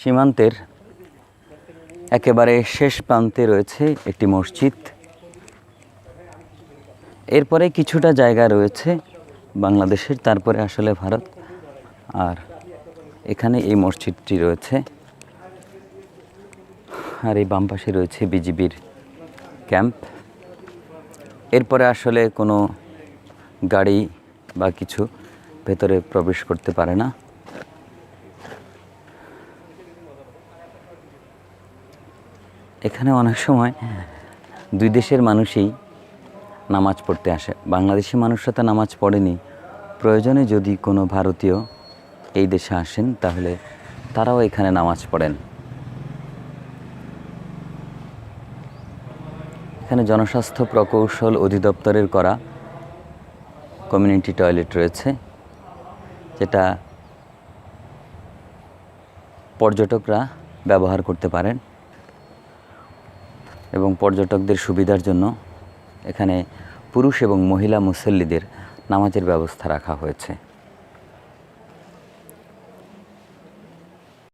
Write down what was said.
সীমান্তের একেবারে শেষ প্রান্তে রয়েছে একটি মসজিদ। এরপরে কিছুটা জায়গা রয়েছে বাংলাদেশের, তারপরে আসলে ভারত। আর এখানে এই মসজিদটি রয়েছে। আর এই বাম পাশে রয়েছে বিজিবির ক্যাম্প। এরপরে আসলে কোনো গাড়ি বা কিছু ভেতরে প্রবেশ করতে পারে না। এখানে অনেক সময় দুই দেশের মানুষই নামাজ পড়তে আসে। বাংলাদেশি মানুষরা তো নামাজ পড়েনি। প্রয়োজনে যদি কোনো ভারতীয় এই দেশে আসেন, তাহলে তারাও এখানে নামাজ পড়েন। এখানে জনস্বাস্থ্য প্রকৌশল অধিদপ্তরের করা কমিউনিটি টয়লেট রয়েছে, যেটা পর্যটকরা ব্যবহার করতে পারেন। এবং পর্যটকদের সুবিধার জন্য এখানে পুরুষ এবং মহিলা মুসল্লিদের নামাজের ব্যবস্থা রাখা হয়েছে।